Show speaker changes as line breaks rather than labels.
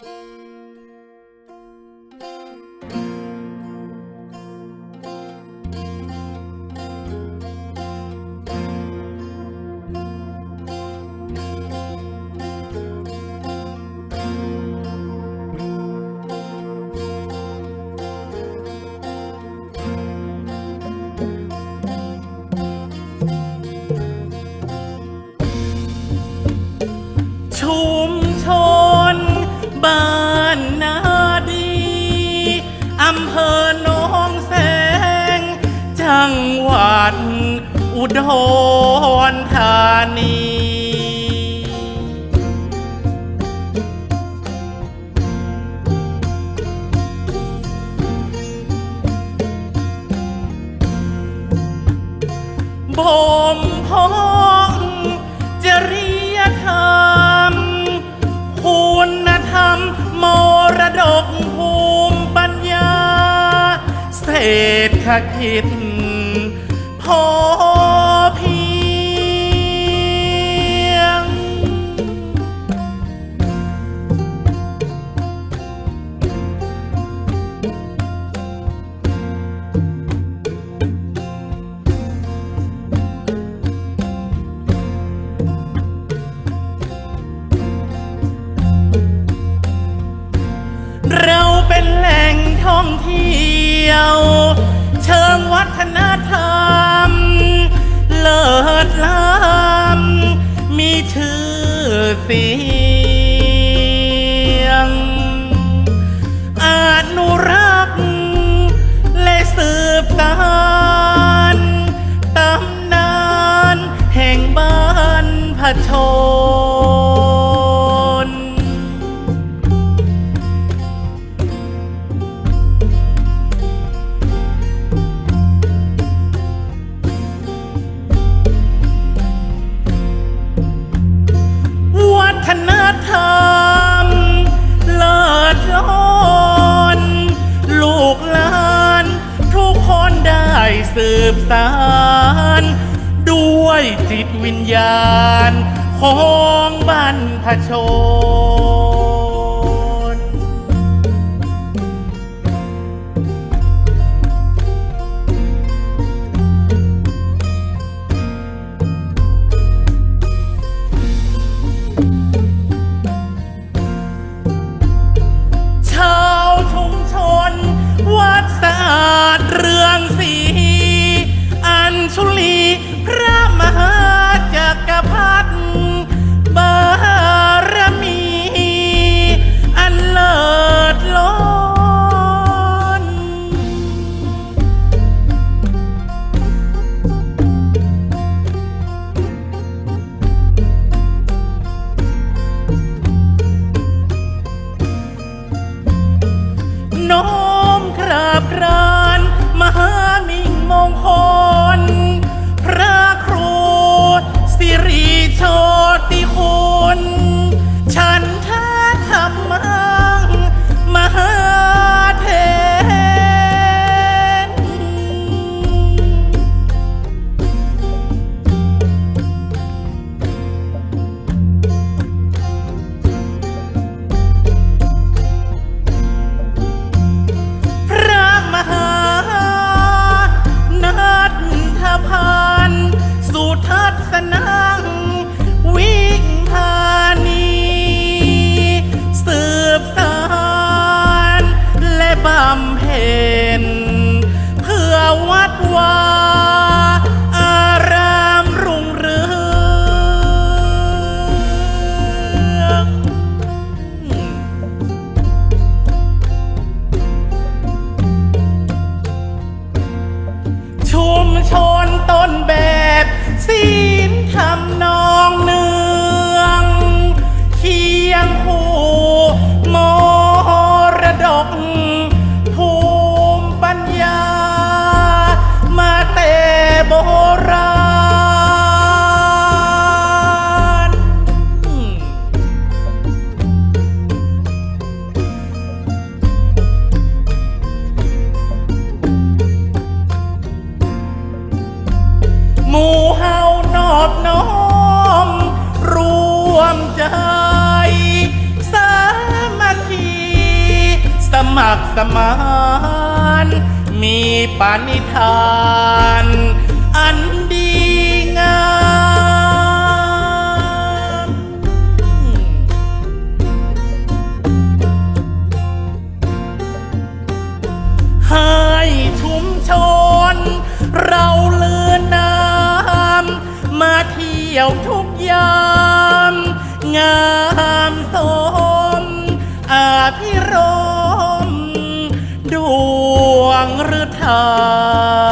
ชุ ดรธานีบ่มเพาะจริยธรรมคุณธรรมมรดกภูมิปัญญา เศรษฐกิจ เราเป็นแหล่งท่องเที่ยว เชิงวัฒนธรรม เลิศล้ำมีชื่อเสียง อนุรักษ์และสืบสานตำนานแห่งบ้านพระช สืบสารด้วยจิตวิญญาณ ของบรรพชน ชนต้นแบบ มานมีปณิธาน อันดีงามให้ชุมชน เราเลือนน้ำมาเที่ยวทุกยาม งามสมอาพิรม Aloha.